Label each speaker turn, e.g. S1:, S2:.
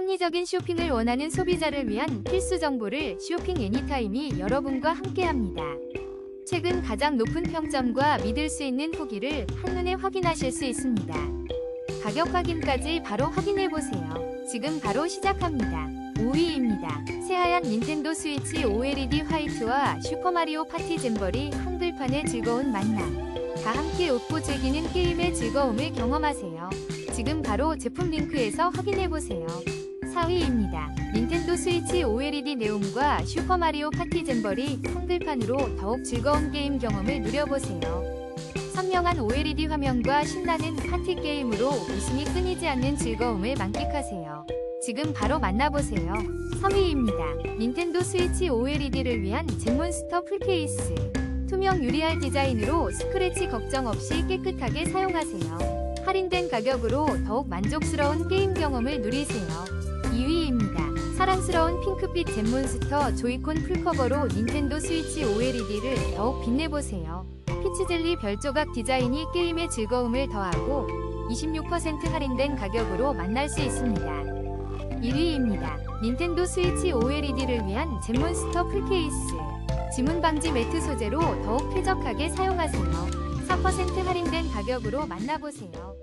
S1: 합리적인 쇼핑을 원하는 소비자를 위한 필수 정보를 쇼핑 애니타임이 여러분과 함께합니다. 최근 가장 높은 평점과 믿을 수 있는 후기를 한눈에 확인하실 수 있습니다. 가격 확인까지 바로 확인해 보세요. 지금 바로 시작합니다. 5위입니다. 새하얀 닌텐도 스위치 OLED 화이트와 슈퍼마리오 파티 잼버리 한글판의 즐거운 만남. 다 함께 웃고 즐기는 게임의 즐거움을 경험하세요. 지금 바로 제품 링크에서 확인해 보세요. 4위입니다. 닌텐도 스위치 OLED 네옴과 슈퍼마리오 파티 잼버리 한글판으로 더욱 즐거운 게임 경험을 누려보세요. 선명한 OLED 화면과 신나는 파티 게임으로 웃음이 끊이지 않는 즐거움을 만끽하세요. 지금 바로 만나보세요. 3위입니다. 닌텐도 스위치 OLED를 위한 젠몬스터 풀케이스. 투명 유리알 디자인으로 스크래치 걱정 없이 깨끗하게 사용하세요. 할인된 가격으로 더욱 만족스러운 게임 경험을 누리세요. 2위입니다. 사랑스러운 핑크빛 젠몬스터 조이콘 풀커버로 닌텐도 스위치 OLED를 더욱 빛내보세요. 피치젤리 별조각 디자인이 게임의 즐거움을 더하고 26% 할인된 가격으로 만날 수 있습니다. 1위입니다. 닌텐도 스위치 OLED를 위한 젠몬스터 풀케이스. 지문 방지 매트 소재로 더욱 쾌적하게 사용하세요. 4% 할인된 가격으로 만나보세요.